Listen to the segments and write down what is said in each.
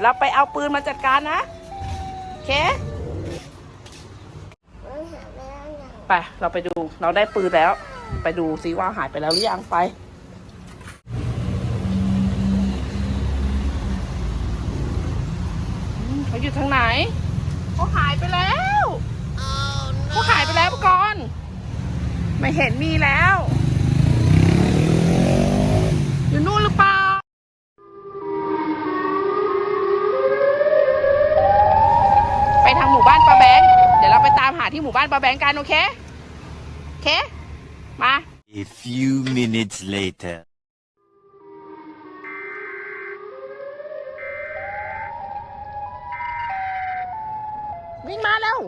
เดี๋ยวเราไปเอาปืนมาจัดการนะโอเคมันหาไม่ได้ยังไปเราไปดูเราได้ปืนแล้ว ไปดูซิว่าหายไปแล้วหรือยังไปอืมเขาอยู่ทางไหนเขาหายไปแล้วเขาหายไปแล้วปะก่อนไม่เห็นมีแล้ว อยู่นู่นหรือเปล่า ไป ทางหมู่บ้านปลาแบงค์เดี๋ยวเราไปตามหาที่หมู่บ้านปลาแบงค์กันโอเคโอเค มา A few minutes later. วิ่งมาแล้ว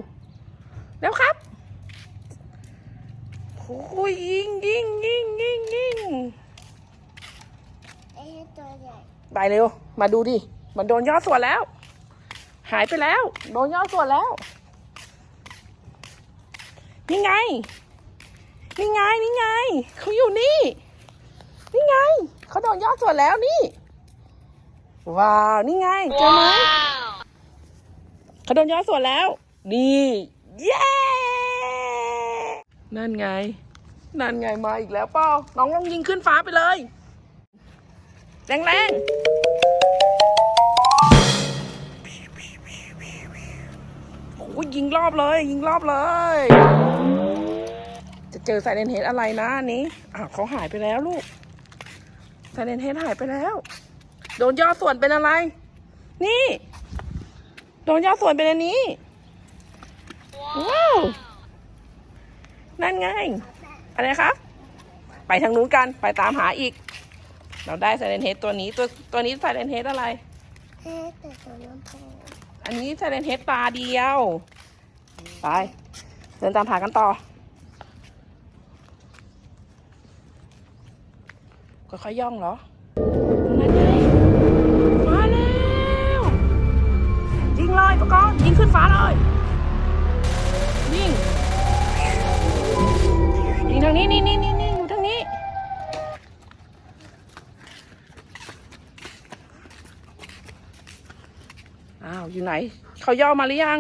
เร็วครับโอ้ยยิงยิงยิงยิงยิงไอ้ตัวใหญ่ไปเร็ว มาดูดิ มันโดนย่อส่วนแล้ว หายไปแล้ว โดนย่อส่วนแล้ว นี่ไง นี่ไง นี่ไง เขาอยู่นี่ นี่ไง เขาโดนย่อส่วนแล้วนี่ ว้าว นี่ไง เจอไหมเขาโดนย่อส่วนแล้ว นี่ เย้ นั่นไง นั่นไงมาอีกแล้วเป้าน้องลองยิงขึ้นฟ้าไปเลย แรงแรง อ้ยยิงรอบเลย ยิงรอบเลย จะเจอไซเรนเฮดอะไรนะอันนี้อ้าเขาหายไปแล้วลูกไซเรนเฮดหายไปแล้ว โดนย่อส่วนเป็นอะไร นี่ โดนย่อส่วนเป็นอันนี้ว้าวนั่นไงอะไรครับไปทางนู้นกันไปตามหาอีก เราได้ไซเรนเฮดตัวนี้ตัวตัวนี้ไซเรนเฮดอะไรเอ๊ะแต่ตัวน้ำพอั อันนี้ไซเรนเฮดตาเดียว ไป เดินตามหากันต่อ ค่อยๆย่องเหรอมาแล้วยิงเลยปะกอนยิงขึ้นฟ้าเลยยิงยิงทางนี้นี่นี่นี่ อยู่ไหน เขาย่อมาหรือยัง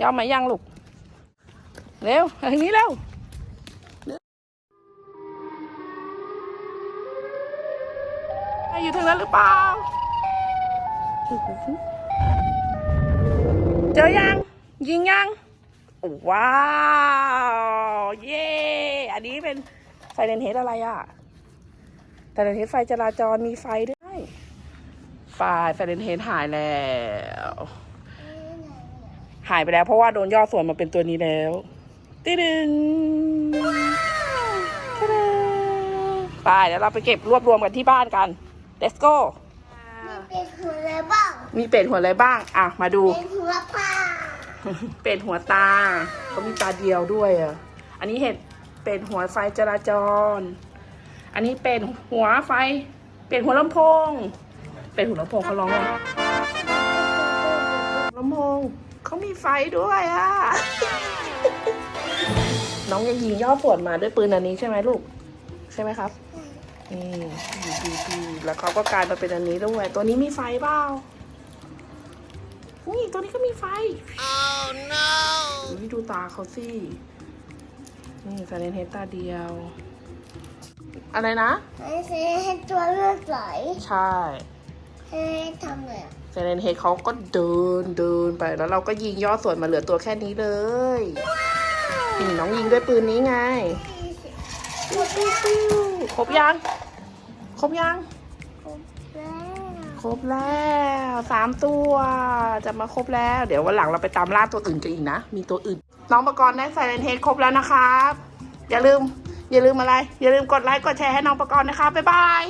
ย่อมายังลูก เร็วทางนี้เร็วอยู่ทางนั้นหรือเปล่า เจอยัง ยิงยัง ว้าว เย้อันนี้เป็นไฟเรนเฮดอะไรอะไฟเรนเฮดไฟจราจรมีไฟด้วย ไฟไฟเรนเฮดหายแล้ว หายไปแล้วเพราะว่าโดนย่อส่วนมาเป็นตัวนี้แล้วติดึงตะดึงไปเดี๋ยวเราไปเก็บรวบรวมกันที่บ้านกัน let's go เป็นหัวอะไรบ้าง มีเป็ดหัวอะไรบ้าง อะ มาดู เป็นหัวปลา เป็ดหัวตาเขามีตาเดียวด้วยอะ อันนี้เห็ดเป็ดหัวไฟจราจร อันนี้เป็ดหัวไฟ เป็ดหัวลำโพง เป็ดหัวลำโพงเขาร้องไงลำโพงเขามีไฟด้วยอะ น้องยังยิงย่อส่วนมาด้วยปืนอันนี้ใช่ไหมลูก ใช่ไหมครับ นี่ดีดีดีแล้วเขาก็กลายมาเป็นอันนี้ด้วย ตัวนี้มีไฟเปล่าอุ้ยตัวนี้ก็มีไฟ oh no อุ๊ยดูตาเขาสิ นี่ไซเลนเฮดตาเดียว อะไรนะให้เซให้ตัวเลือดไหลใช่ให้ทำ เลยไซเลนเฮดเขาก็เดินเดินไปแล้วเราก็ยิงย่อส่วนมาเหลือตัวแค่นี้เลยนี่น้องยิงด้วยปืนนี้ไงปิ้วปิ้วปิ้วครบยัง ครบยังแล้ว ครบแล้วสามตัว จะมาครบแล้ว เดี๋ยววันหลังเราไปตามล่าตัวอื่นกันอีกนะ มีตัวอื่น น้องประกรณ์ได้ไซเลนเฮดครบแล้วนะครับ อย่าลืม อย่าลืมอะไร อย่าลืมกดไลค์กดแชร์ให้น้องประกรณ์นะครับบ๊ายบาย